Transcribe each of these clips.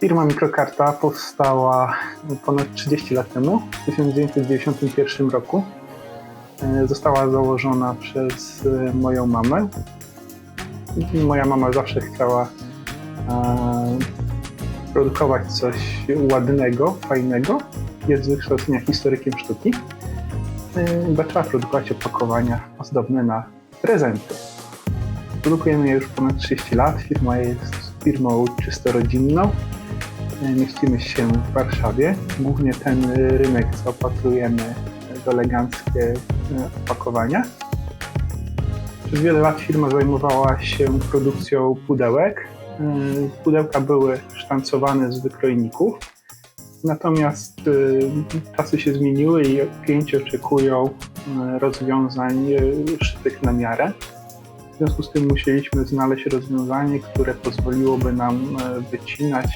Firma Mikrokarta powstała ponad 30 lat temu, w 1991 roku. E, Została założona przez e, moją mamę. Moja mama zawsze chciała e, produkować coś ładnego, fajnego. Jest z wykształcenia historykiem sztuki. Zaczęła produkować opakowania ozdobne na prezenty. Produkujemy je już ponad 30 lat. Firma jest firmą czysto rodzinną. E, Mieścimy się w Warszawie. Głównie ten rynek zaopatrujemy w eleganckie e, opakowania. Przez wiele lat firma zajmowała się produkcją pudełek. E, Pudełka były sztancowane z wykrojników. Natomiast e, czasy się zmieniły i klienci oczekują e, rozwiązań e, szytych na miarę. W związku z tym musieliśmy znaleźć rozwiązanie, które pozwoliłoby nam e, wycinać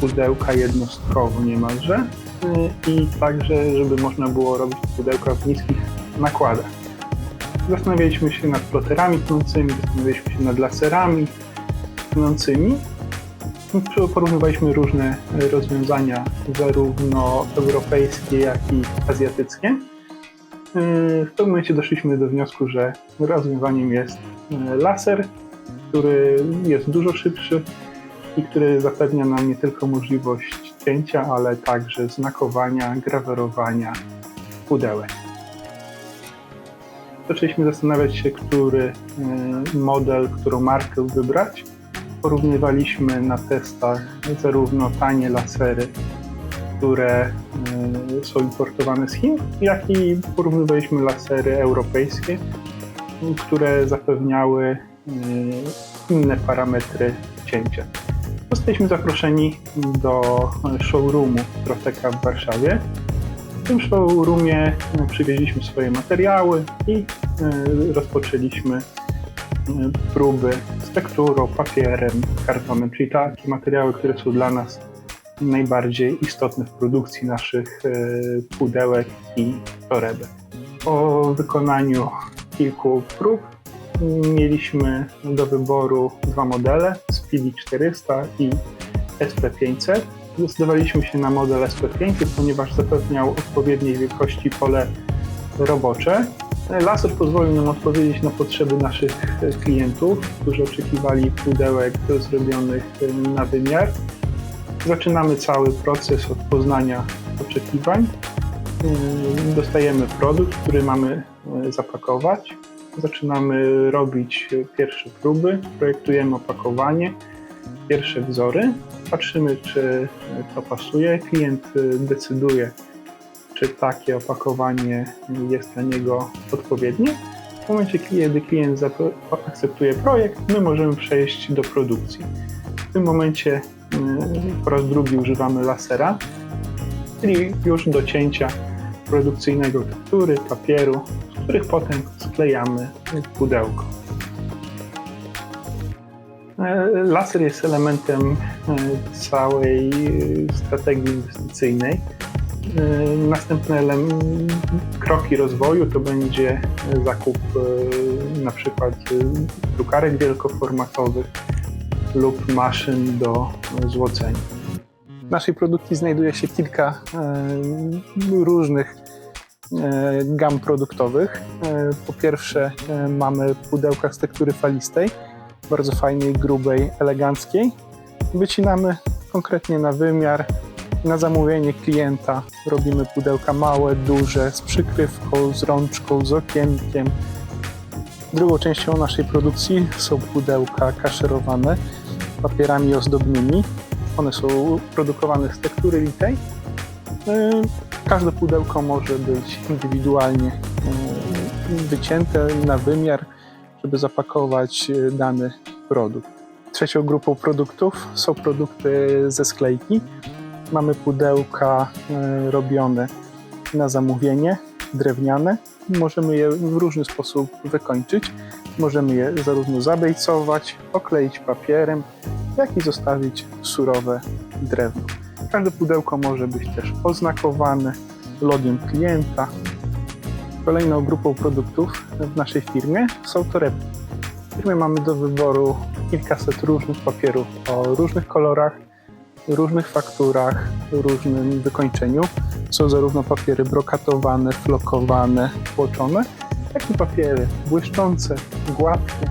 pudełka jednostkowo niemalże e, i także, żeby można było robić pudełka w niskich nakładach. Zastanawialiśmy się nad ploterami tnącymi, zastanawialiśmy się nad laserami tnącymi. Porównywaliśmy różne rozwiązania, zarówno europejskie, jak i azjatyckie. E, W pewnym momencie doszliśmy do wniosku, że rozwiązaniem jest e, laser, który jest dużo szybszy i który zapewnia nam nie tylko możliwość cięcia, ale także znakowania, grawerowania pudełek. Zaczęliśmy zastanawiać się, który e, model, którą markę wybrać. Porównywaliśmy na testach zarówno tanie lasery, które e, są importowane z Chin, jak i porównywaliśmy lasery europejskie, które zapewniały e, inne parametry cięcia. Zostaliśmy zaproszeni do showroomu Troteka w Warszawie. W tym showroomie e, przywieźliśmy swoje materiały i e, rozpoczęliśmy e, próby z tekturą, papierem, kartonem, czyli takie materiały, które są dla nas najbardziej istotne w produkcji naszych pudełek i torebek. Po wykonaniu kilku prób mieliśmy do wyboru dwa modele, Speedy 400 i SP500. Zdecydowaliśmy się na model SP500, ponieważ zapewniał odpowiedniej wielkości pole robocze. Laser pozwolił nam odpowiedzieć na potrzeby naszych klientów, którzy oczekiwali pudełek zrobionych na wymiar. Zaczynamy cały proces od poznania oczekiwań. Dostajemy produkt, który mamy zapakować. Zaczynamy robić pierwsze próby, projektujemy opakowanie, pierwsze wzory. Patrzymy, czy to pasuje. Klient decyduje, czy takie opakowanie jest dla niego odpowiednie. W momencie, kiedy klient akceptuje projekt, my możemy przejść do produkcji. W tym momencie yy, po raz drugi używamy lasera, czyli już do cięcia produkcyjnego tektury, papieru, których potem sklejamy pudełko. E, Laser jest elementem e, całej e, strategii inwestycyjnej. Następne kroki rozwoju to będzie zakup na przykład drukarek wielkoformatowych lub maszyn do złocenia. W naszej produkcji znajduje się kilka różnych gam produktowych. E, po pierwsze e, mamy pudełka z tektury falistej, bardzo fajnej, grubej, eleganckiej. Wycinamy konkretnie na wymiar. Na zamówienie klienta robimy pudełka małe, duże, z przykrywką, z rączką, z okienkiem. Drugą częścią naszej produkcji są pudełka kaszerowane papierami ozdobnymi. One są produkowane z tektury litej. Każde pudełko może być indywidualnie e, wycięte na wymiar, żeby zapakować e, dany produkt. Trzecią grupą produktów są produkty ze sklejki. Mamy pudełka e, robione na zamówienie, drewniane. Możemy je w różny sposób wykończyć. Możemy je zarówno zabejcować, okleić papierem, jak i zostawić surowe drewno. Każde pudełko może być też oznakowane logiem klienta. Kolejną grupą produktów w naszej firmie są torebki. W firmie mamy do wyboru kilkaset różnych papierów o różnych kolorach. różnych fakturach, różnym wykończeniu. Są zarówno papiery brokatowane, flokowane, tłoczone, jak i papiery błyszczące, gładkie.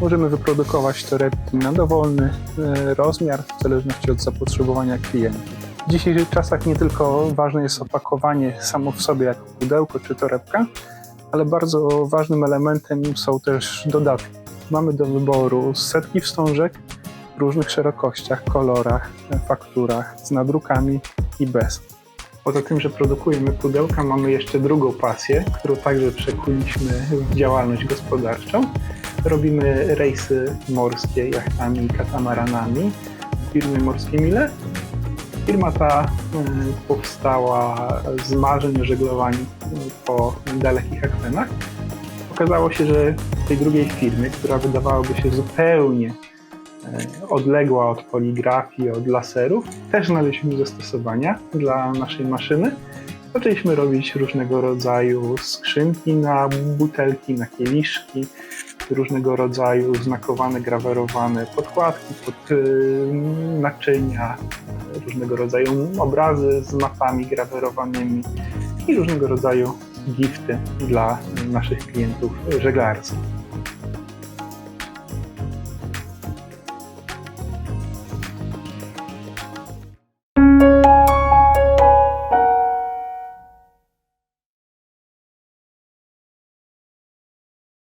Możemy wyprodukować torebki na dowolny e, rozmiar w zależności od zapotrzebowania klienta. W dzisiejszych czasach nie tylko ważne jest opakowanie samo w sobie, jak pudełko czy torebka, ale bardzo ważnym elementem są też dodatki. Mamy do wyboru setki wstążek w różnych szerokościach, kolorach, fakturach, z nadrukami i bez. Poza tym, że produkujemy pudełka, mamy jeszcze drugą pasję, którą także przekuliśmy w działalność gospodarczą. Robimy rejsy morskie jachtami i katamaranami w firmie Morskie Mile. Firma ta y, powstała z marzeń o żeglowaniu y, po dalekich akwenach. Okazało się, że tej drugiej firmie, która wydawałaby się zupełnie y, odległa od poligrafii, od laserów, też znaleźliśmy zastosowania dla naszej maszyny. Zaczęliśmy robić różnego rodzaju skrzynki na butelki, na kieliszki, różnego rodzaju znakowane, grawerowane podkładki pod y, naczynia, różnego rodzaju obrazy z mapami grawerowanymi i różnego rodzaju gifty dla naszych klientów żeglarskich.